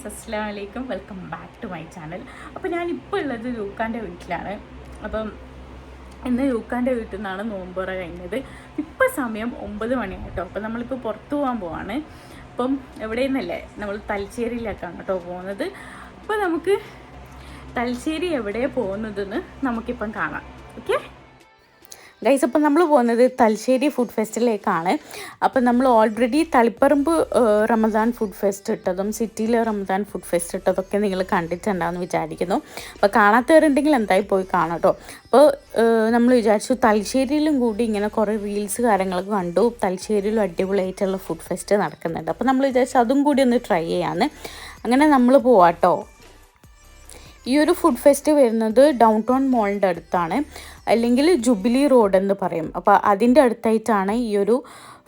Guys അസ്സാം വലൈക്കും welcome back to my channel അപ്പോൾ ഞാൻ ഇപ്പോൾ ഉള്ളത് ലൂക്കാന്റെ വീട്ടിലാണ്. അപ്പം ഇന്ന് ലൂക്കാന്റെ വീട്ടിൽ നിന്നാണ് നോമ്പുറ കഴിഞ്ഞത്. ഇപ്പോൾ സമയം ഒമ്പത് മണിയായിട്ടോ. അപ്പം നമ്മളിപ്പോൾ പുറത്തു പോകാൻ പോവാണ്. അപ്പം എവിടെ നിന്നല്ലേ നമ്മൾ തലശ്ശേരിയിലേക്കാണ് കേട്ടോ പോകുന്നത്. അപ്പോൾ നമുക്ക് തലശ്ശേരി എവിടെയാണ് പോകുന്നതെന്ന് നമുക്കിപ്പം കാണാം. ഓക്കെ ഗൈസ് അപ്പം നമ്മൾ പോകുന്നത് തലശ്ശേരി ഫുഡ് ഫെസ്റ്റിലേക്കാണ് അപ്പം നമ്മൾ already Taliparamba Ramadan food fest ഇട്ടതും സിറ്റിയിലെ റമദാൻ ഫുഡ് ഫെസ്റ്റ് ഇട്ടതൊക്കെ നിങ്ങൾ കണ്ടിട്ടുണ്ടാവുമെന്ന് വിചാരിക്കുന്നു. അപ്പോൾ കാണാത്തവരുണ്ടെങ്കിൽ എന്തായി പോയി കാണാം കേട്ടോ അപ്പോൾ നമ്മൾ വിചാരിച്ചു തലശ്ശേരിയിലും കൂടി ഇങ്ങനെ കുറേ റീൽസ് കാര്യങ്ങളൊക്കെ കണ്ടു. തലശ്ശേരിയിലും അടിപൊളിയായിട്ടുള്ള ഫുഡ് ഫെസ്റ്റ് നടക്കുന്നുണ്ട്. അപ്പോൾ നമ്മൾ വിചാരിച്ചു അതും കൂടി ഒന്ന് ട്രൈ ചെയ്യാമെന്ന് അങ്ങനെ നമ്മൾ പോവാട്ടോ ഈ ഒരു ഫുഡ് ഫെസ്റ്റ് വരുന്നത് ഡൗൺ ടൗൺ മോളിന്റെ അടുത്താണ്. അല്ലെങ്കിൽ ജൂബിലി റോഡ് എന്ന് പറയും. അപ്പോൾ അതിന്റെ അടുത്തായിട്ടാണ് ഈ ഒരു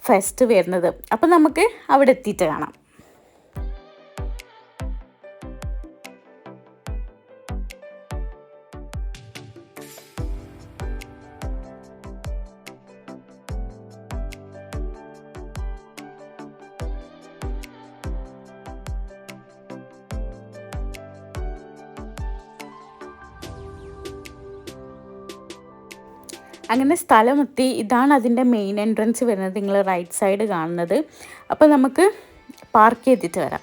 ഫെസ്റ്റ് വരുന്നത്. അപ്പോൾ നമുക്ക് അവിടെ എത്തിയിട്ട് കാണാം. അങ്ങനെ സ്ഥലമെത്തി. ഇതാണ് അതിന്റെ മെയിൻ എൻട്രൻസ് വരുന്നത്. നിങ്ങൾ റൈറ്റ് സൈഡ് കാണുന്നത്. അപ്പോൾ നമുക്ക് പാർക്ക് ചെയ്തിട്ട് വരാം.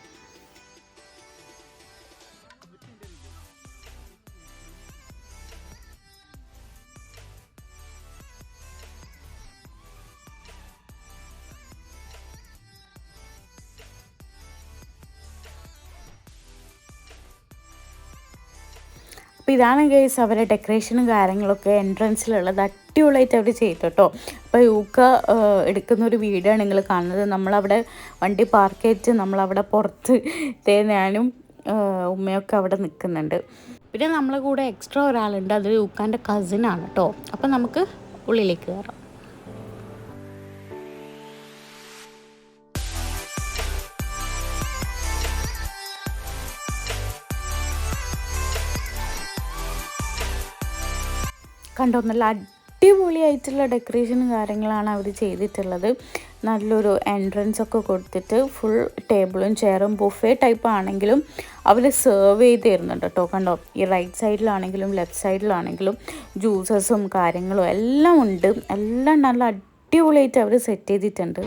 അപ്പോൾ ഇതാണ് ഗൈസ് അവരെ ഡെക്കറേഷനും കാര്യങ്ങളൊക്കെ എൻട്രൻസിലുള്ളത് അടിപൊളിയായിട്ട് അവർ ചെയ്തു കേട്ടോ. അപ്പോൾ യൂക്ക എടുക്കുന്ന ഒരു വീഡിയോ ആണ് നിങ്ങൾ കാണുന്നത്. നമ്മളവിടെ വണ്ടി പാർക്ക് ചെയ്തിട്ട് നമ്മളവിടെ പുറത്ത് ഞാനും ഉമ്മയൊക്കെ അവിടെ നിൽക്കുന്നുണ്ട്. പിന്നെ നമ്മളെ കൂടെ എക്സ്ട്രാ ഒരാളുണ്ട്. അത് യൂക്കാന്റെ കസിനാണ് കേട്ടോ. അപ്പോൾ നമുക്ക് ഉള്ളിലേക്ക് കയറാം. കണ്ടോ നല്ല അടിപൊളിയായിട്ടുള്ള ഡെക്കറേഷനും കാര്യങ്ങളാണ് അവർ ചെയ്തിട്ടുള്ളത്. നല്ലൊരു എൻട്രൻസ് ഒക്കെ കൊടുത്തിട്ട് ഫുൾ ടേബിളും ചെയറും ബുഫേ ടൈപ്പ് ആണെങ്കിലും അവർ സെർവ് ചെയ്ത് തരുന്നുണ്ട് കേട്ടോ കണ്ടോ? ഈ റൈറ്റ് സൈഡിലാണെങ്കിലും ലെഫ്റ്റ് സൈഡിലാണെങ്കിലും ജ്യൂസസും കാര്യങ്ങളും എല്ലാം ഉണ്ട്. എല്ലാം നല്ല അടിപൊളിയായിട്ട് അവർ സെറ്റ് ചെയ്തിട്ടുണ്ട്.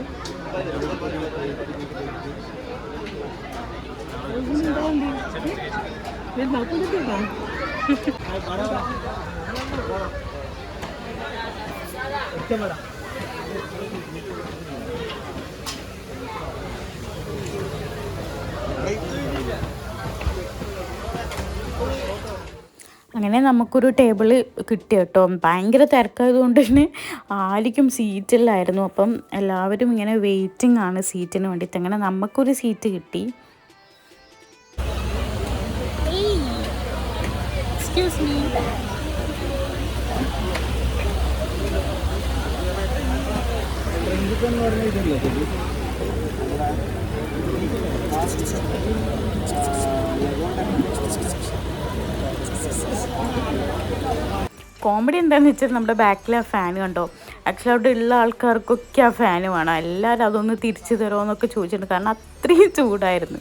അങ്ങനെ നമുക്കൊരു ടേബിൾ കിട്ടി കേട്ടോ. ഭയങ്കര തിരക്കായതുകൊണ്ട് തന്നെ ആർക്കും സീറ്റില്ലായിരുന്നു. അപ്പം എല്ലാവരും ഇങ്ങനെ വെയിറ്റിംഗ് ആണ് സീറ്റിന് വേണ്ടിയിട്ട്. അങ്ങനെ നമുക്കൊരു സീറ്റ് കിട്ടി. എക്സ്ക്യൂസ് മീ കോമഡി എന്താണെന്ന് വെച്ചാൽ നമ്മുടെ ബാക്കിലെ ആ ഫാൻ കണ്ടോ ആക്ച്വലി അവിടെ ഉള്ള ആൾക്കാർക്കൊക്കെ ആ ഫാൻ വേണം എല്ലാവരും അതൊന്ന് തിരിച്ചു തരുമോ എന്നൊക്കെ ചോദിച്ചിട്ടുണ്ട് കാരണം അത്രയും ചൂടായിരുന്നു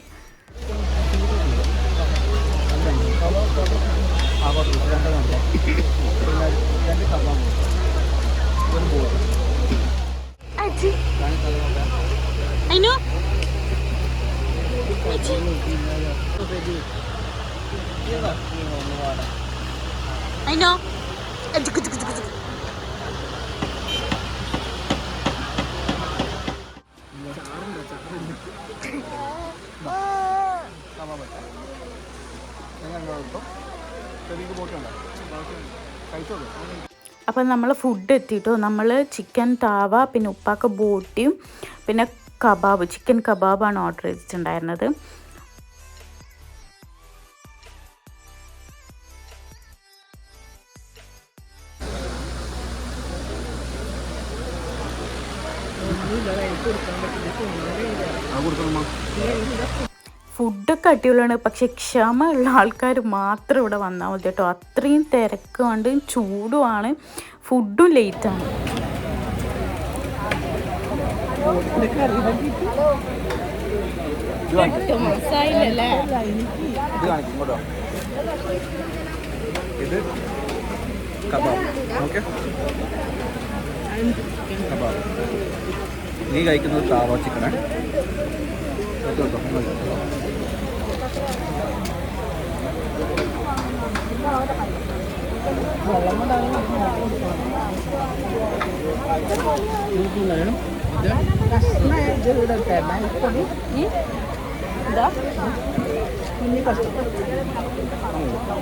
അപ്പം നമ്മൾ ഫുഡ് എത്തിയിട്ടോ നമ്മൾ ചിക്കൻ താവ പിന്നെ ഉപ്പാക്ക ബോട്ടിയും പിന്നെ കബാബ് ചിക്കൻ കബാബാണ് ഓർഡർ ചെയ്തിട്ടുണ്ടായിരുന്നത്. കൊടുക്കണം ഫുഡൊക്കെ അടിപൊളിയാണ്. പക്ഷെ ക്ഷമയുള്ള ആൾക്കാർ മാത്രം ഇവിടെ വന്നാൽ മതി കേട്ടോ. അത്രയും തിരക്ക് കൊണ്ട് ചൂടുമാണ്. ഫുഡും ലേറ്റാണ് ഇത് കബാബ്. കബാബ്. നീ കഴിക്കുന്നത് താവ കേട്ടോ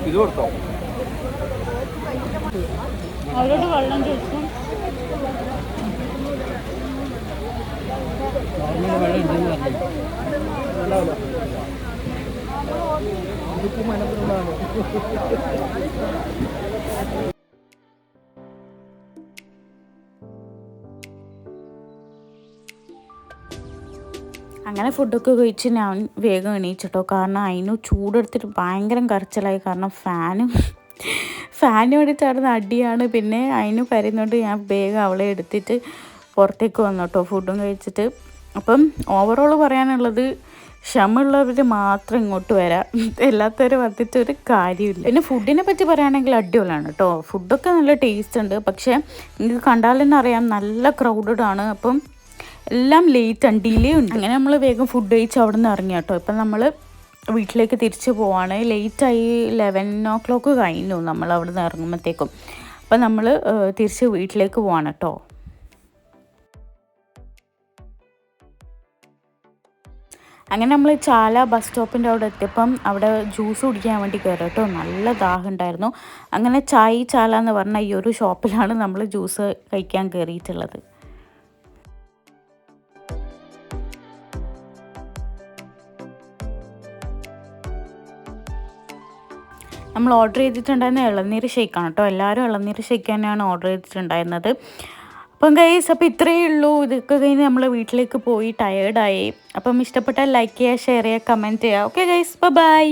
ഇത് കൊടുത്തോ? അവരോട് വെള്ളം ചോദിക്കും അങ്ങനെ ഫുഡൊക്കെ കഴിച്ച് ഞാൻ വേഗം എണീച്ചിട്ടോ. കാരണം അതിന് ചൂടെടുത്തിട്ട് ഭയങ്കര കരച്ചിലായി. കാരണം ഫാനും ഫാനും ചേർന്ന് അടിയാണ്. പിന്നെ അതിന് കരുന്നുകൊണ്ട് ഞാൻ വേഗം അവളെ എടുത്തിട്ട് പുറത്തേക്ക് വന്നു കേട്ടോ. ഫുഡും കഴിച്ചിട്ട്. അപ്പം ഓവറോൾ പറയാനുള്ളത് ക്ഷമയുള്ളവർ മാത്രം ഇങ്ങോട്ട് വരാം. എല്ലാത്തവരും വന്നിട്ട് ഒരു കാര്യമില്ല. പിന്നെ ഫുഡിനെ പറ്റി പറയുകയാണെങ്കിൽ അടിപൊളിയാണ് കേട്ടോ. ഫുഡൊക്കെ നല്ല ടേസ്റ്റ് ഉണ്ട്. പക്ഷേ നിങ്ങൾക്ക് കണ്ടാൽ തന്നെ അറിയാം നല്ല ക്രൗഡഡ് ആണ്. അപ്പം എല്ലാം ലേറ്റ് ആണ് ഡിലേ ഉണ്ട്. അങ്ങനെ നമ്മൾ വേഗം ഫുഡ് കഴിച്ച് അവിടെ നിന്ന് ഇറങ്ങി കേട്ടോ. ഇപ്പം നമ്മൾ വീട്ടിലേക്ക് തിരിച്ചു പോവാണ്. ലേറ്റായി ലെവൻ ഓ ക്ലോക്ക് കഴിഞ്ഞു. നമ്മൾ അവിടെ നിന്ന് ഇറങ്ങുമ്പോഴത്തേക്കും അപ്പം നമ്മൾ തിരിച്ച് വീട്ടിലേക്ക് പോവാണ് കേട്ടോ. അങ്ങനെ നമ്മൾ ചാല ബസ് സ്റ്റോപ്പിന്റെ അവിടെ എത്തിയപ്പം അവിടെ ജ്യൂസ് കുടിക്കാൻ വേണ്ടി കയറി കേട്ടോ നല്ല ദാഹം ഉണ്ടായിരുന്നു. അങ്ങനെ ചായ് ചാല എന്ന് പറഞ്ഞ ഈ ഒരു ഷോപ്പിലാണ് നമ്മൾ ജ്യൂസ് കഴിക്കാൻ കയറിയിട്ടുള്ളത് നമ്മൾ ഓർഡർ ചെയ്തിട്ടുണ്ടായിരുന്ന ഇളനീർ ഷേക്കാണ് കേട്ടോ. എല്ലാവരും ഇളനീർ ഷേക്ക് തന്നെയാണ് ഓർഡർ ചെയ്തിട്ടുണ്ടായിരുന്നത്. അപ്പം ഗൈസ് അപ്പോൾ ഇത്രയേ ഉള്ളൂ. ഇതൊക്കെ കഴിഞ്ഞ് നമ്മൾ വീട്ടിലേക്ക് പോയി ടയേർഡായി അപ്പം ഇഷ്ടപ്പെട്ടാൽ ലൈക്ക് ചെയ്യുക ഷെയർ ചെയ്യുക കമന്റ് ചെയ്യുക. Okay guys bye